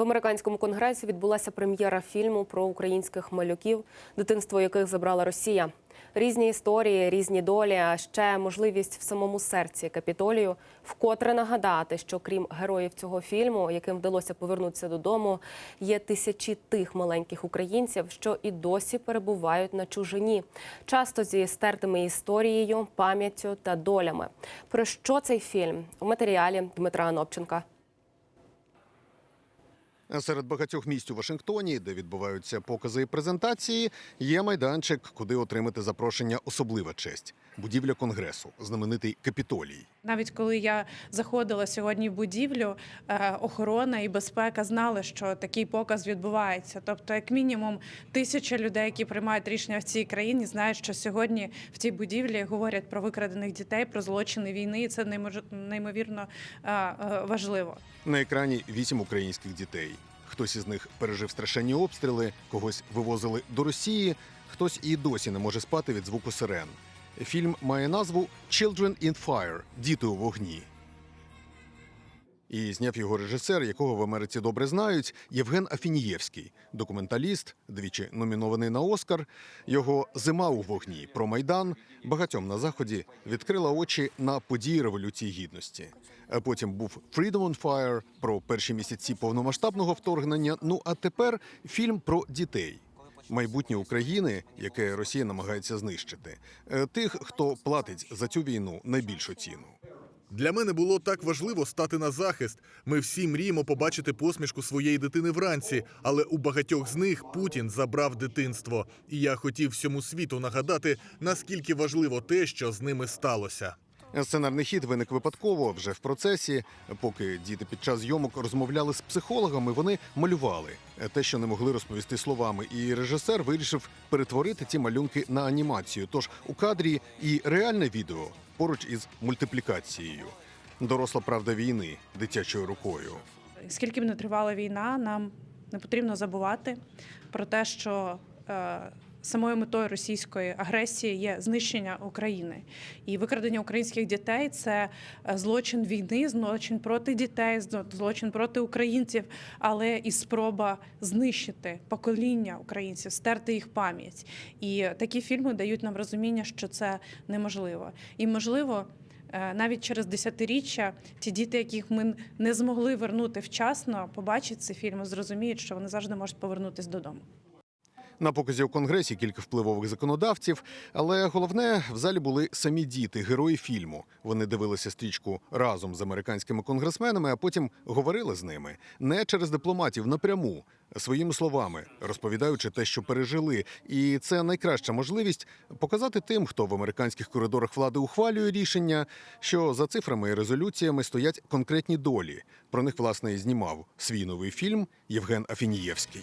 В американському конгресі відбулася прем'єра фільму про українських малюків, дитинство яких забрала Росія. Різні історії, різні долі, а ще можливість в самому серці капітолію вкотре нагадати, що крім героїв цього фільму, яким вдалося повернутися додому, є тисячі тих маленьких українців, що і досі перебувають на чужині, часто зі стертими історією, пам'яттю та долями. Про що цей фільм у матеріалі Дмитра Анопченка. Серед багатьох місць у Вашингтоні, де відбуваються покази і презентації, є майданчик, куди отримати запрошення особлива честь будівля конгресу, знаменитий капітолій. Навіть коли я заходила сьогодні в будівлю, е, охорона і безпека знали, що такий показ відбувається. Тобто, як мінімум, тисяча людей, які приймають рішення в цій країні, знають, що сьогодні в цій будівлі говорять про викрадених дітей, про злочини війни, і це неймовірно е, е, важливо. На екрані вісім українських дітей. Хтось із них пережив страшенні обстріли, когось вивозили до Росії, хтось і досі не може спати від звуку сирен. Фільм має назву «Children in Fire» Діти у вогні. І зняв його режисер, якого в Америці добре знають, Євген Афінієвський, документаліст, двічі номінований на Оскар. Його Зима у вогні про майдан багатьом на заході відкрила очі на події революції гідності. Потім був Freedom on Fire про перші місяці повномасштабного вторгнення. Ну а тепер фільм про дітей. Майбутнє України, яке Росія намагається знищити, Е, тих, хто платить за цю війну найбільшу ціну. Для мене було так важливо стати на захист. Ми всі мріємо побачити посмішку своєї дитини вранці, але у багатьох з них Путін забрав дитинство. І я хотів всьому світу нагадати, наскільки важливо те, що з ними сталося. Сценарний хід виник випадково вже в процесі. Поки діти під час зйомок розмовляли з психологами, вони малювали те, що не могли розповісти словами. І режисер вирішив перетворити ці малюнки на анімацію. Тож у кадрі і реальне відео поруч із мультиплікацією. Доросла правда війни дитячою рукою. Скільки б не тривала війна, нам не потрібно забувати про те, що е, самою метою російської агресії є знищення України і викрадення українських дітей це е, злочин війни, злочин проти дітей, злочин проти українців, але і спроба знищити покоління українців, стерти їх пам'ять. І такі фільми дають нам розуміння, що це неможливо. І можливо. Е, Навіть через десятиріччя ті діти, яких ми не змогли вернути вчасно, побачать цей фільм зрозуміють, що вони завжди можуть повернутися додому. На показі у конгресі кілька впливових законодавців, але головне в залі були самі діти, герої фільму. Вони дивилися стрічку разом з американськими конгресменами, а потім говорили з ними не через дипломатів напряму, своїми словами, розповідаючи те, що пережили. І це найкраща можливість показати тим, хто в американських коридорах влади ухвалює рішення, що за цифрами і резолюціями стоять конкретні долі. Про них власне і знімав свій новий фільм Євген Афінієвський.